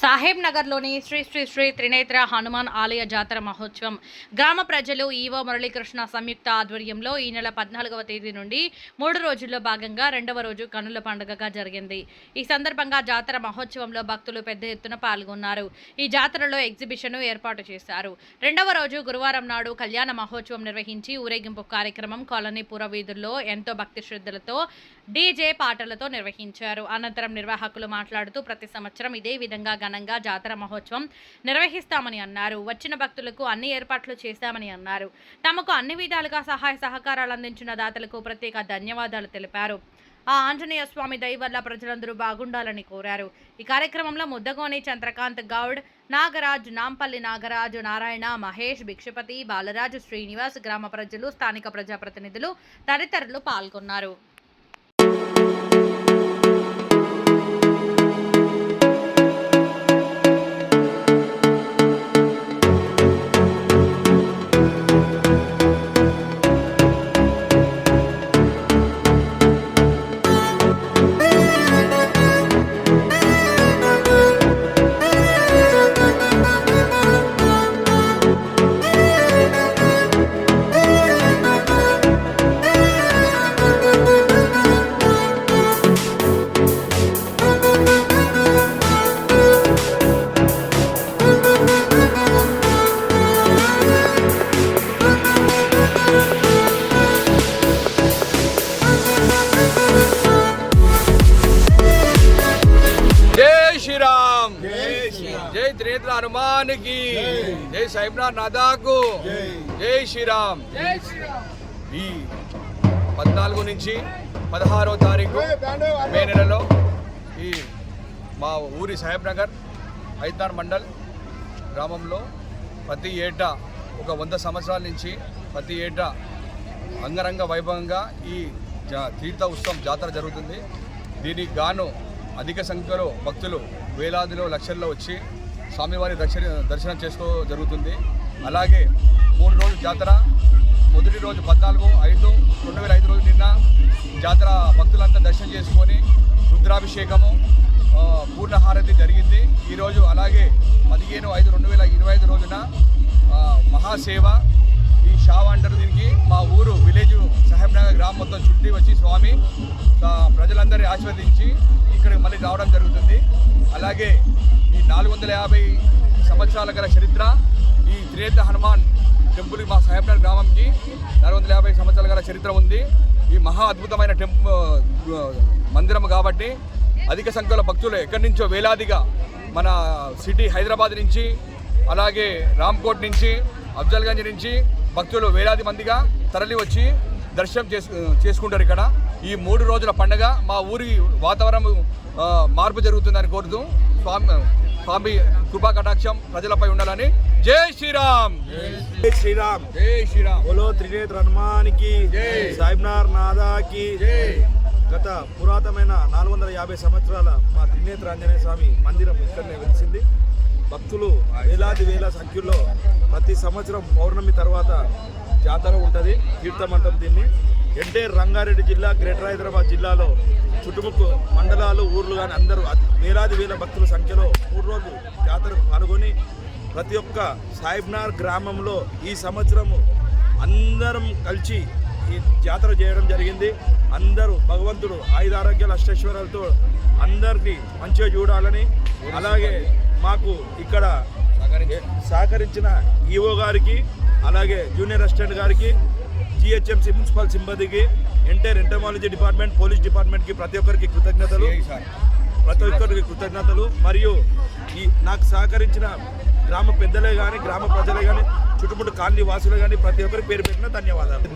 సాహెబ్ నగర్లోని శ్రీ శ్రీ శ్రీ త్రినేత్ర హనుమాన్ ఆలయ జాతర మహోత్సవం. గ్రామ ప్రజలు ఈవో మురళీకృష్ణ సంయుక్త ఆధ్వర్యంలో ఈ నెల పద్నాలుగవ తేదీ నుండి మూడు రోజుల్లో భాగంగా రెండవ రోజు కనుల పండుగగా జరిగింది. ఈ సందర్భంగా జాతర మహోత్సవంలో భక్తులు పెద్ద ఎత్తున పాల్గొన్నారు. ఈ జాతరలో ఎగ్జిబిషన్ ఏర్పాటు చేశారు. రెండవ రోజు గురువారం నాడు కళ్యాణ మహోత్సవం నిర్వహించి ఊరేగింపు కార్యక్రమం కాలనీ పురవీధుల్లో ఎంతో భక్తి శ్రద్ధలతో డీజే పాటలతో నిర్వహించారు. అనంతరం నిర్వాహకులు మాట్లాడుతూ ప్రతి సంవత్సరం ఇదే విధంగా ఘనంగా జాతర మహోత్సవం నిర్వహిస్తామని అన్నారు. వచ్చిన భక్తులకు అన్ని ఏర్పాట్లు చేశామని అన్నారు. తమకు అన్ని విధాలుగా సహాయ సహకారాలు అందించిన దాతలకు ప్రత్యేక ధన్యవాదాలు తెలిపారు. ఆ ఆంజనేయ స్వామి దయ వల్ల ప్రజలందరూ బాగుండాలని కోరారు. ఈ కార్యక్రమంలో ముద్దగోని చంద్రకాంత్ గౌడ్ నాగరాజ్ నాంపల్లి నాగరాజు నారాయణ మహేష్ భిక్షపతి బాలరాజు శ్రీనివాస్ గ్రామ ప్రజలు స్థానిక ప్రజాప్రతినిధులు తదితరులు పాల్గొన్నారు. త్రినేత్ర హనుమానికి జై సాయిబ్నాథ్ నాదాకు జై. శ్రీరామ్. ఈ పద్నాలుగు నుంచి పదహారో తారీఖు మే నెలలో ఈ మా ఊరి సాహెబ్ నగర్ ఐతార్ మండల్ గ్రామంలో ప్రతి ఏటా ఒక వంద సంవత్సరాల నుంచి ప్రతి ఏటా అంగరంగ వైభవంగా ఈ జా- తీర్థ ఉత్సవం జాతర జరుగుతుంది. దీనికి గాను అధిక సంఖ్యలో భక్తులు వేలాదిలో లక్షల్లో వచ్చి స్వామివారి దర్శన దర్శనం చేసుకో జరుగుతుంది. అలాగే మూడు రోజులు జాతర మొదటి రోజు పద్నాలుగు ఐదు రెండు వేల ఐదు రోజు నిన్న జాతర భక్తులంతా దర్శనం చేసుకొని రుద్రాభిషేకము పూర్ణహారతి జరిగింది. ఈరోజు అలాగే పదిహేను ఐదు రెండు వేల ఇరవై ఐదు రోజున మహాసేవ. ఈ షావ్ అంటారు దీనికి. మా ఊరు విలేజ్ సాహెబ్ నగర్ గ్రామం మొత్తం చుట్టి వచ్చి స్వామి ప్రజలందరినీ ఆశీర్వదించి ఇక్కడికి మళ్ళీ రావడం జరుగుతుంది. అలాగే ఈ నాలుగు వందల యాభై సంవత్సరాల గల చరిత్ర ఈ త్రినేత్ర హనుమాన్ టెంపుల్ మా సాహెబ్నగర్ గ్రామంకి నాలుగు వందల యాభై సంవత్సరాల గల చరిత్ర ఉంది. ఈ మహా అద్భుతమైన టెంపు మందిరం కాబట్టి అధిక సంఖ్యలో భక్తులు ఎక్కడి నుంచో వేలాదిగా మన సిటీ హైదరాబాద్ నుంచి అలాగే రామ్కోట్ నుంచి అఫ్జల్గంజ్ నుంచి భక్తులు వేలాది మందిగా తరలి వచ్చి దర్శనం చేసు చేసుకుంటారు ఇక్కడ. ఈ మూడు రోజుల పండగ మా ఊరి వాతావరణం మార్పు జరుగుతుందని కోరుతూ స్వామి స్వామి కృపా కటాక్షం ప్రజలపై ఉండాలని జై శ్రీరామ్. జై శ్రీరామ్. జై శ్రీరామ్. బోలో త్రినేత్ర హనుమానికి జై. సాయిబ్నార్ నాదాకి జై. గత పురాతనమైన నాలుగు వందల యాభై సంవత్సరాల మా త్రినేత్ర ఆంజనేయ స్వామి మందిరం ఇక్కడనే వెలిసింది. భక్తులు వేలాది వేల సంఖ్యలో ప్రతి సంవత్సరం పౌర్ణమి తర్వాత జాతర ఉంటుంది తీర్థమంటం దీన్ని. ఎన్టీఆర్ రంగారెడ్డి జిల్లా గ్రేటర్ హైదరాబాద్ జిల్లాలో చుట్టుముక్కు మండలాలు ఊర్లు కానీ అందరూ వేలాది వేల భక్తుల సంఖ్యలో మూడు రోజులు జాతర పాల్గొని ప్రతి ఒక్క సాయిబ్నార్ గ్రామంలో ఈ సంవత్సరము అందరం కలిసి ఈ జాతర చేయడం జరిగింది. అందరూ భగవంతుడు ఆయుధారోగ్యాల అష్టైశ్వర్యాలతో అందరినీ మంచిగా చూడాలని అలాగే మాకు ఇక్కడ సహకరించిన ఈఓ గారికి అలాగే జూనియర్ అసిస్టెంట్ గారికి జిహెచ్ఎంసీ మున్సిపల్ సిబ్బందికి ఎంటైర్ ఎంటమాలజీ డిపార్ట్మెంట్ పోలీస్ డిపార్ట్మెంట్కి ప్రతి ఒక్కరికి కృతజ్ఞతలు. ప్రతి ఒక్కరికి కృతజ్ఞతలు. మరియు ఈ నాకు సహకరించిన గ్రామ పెద్దలే కానీ గ్రామ ప్రజలే కానీ చుట్టుముట్టు కాలనీ వాసులే కానీ ప్రతి ఒక్కరికి పేరు పెట్టిన ధన్యవాదాలు.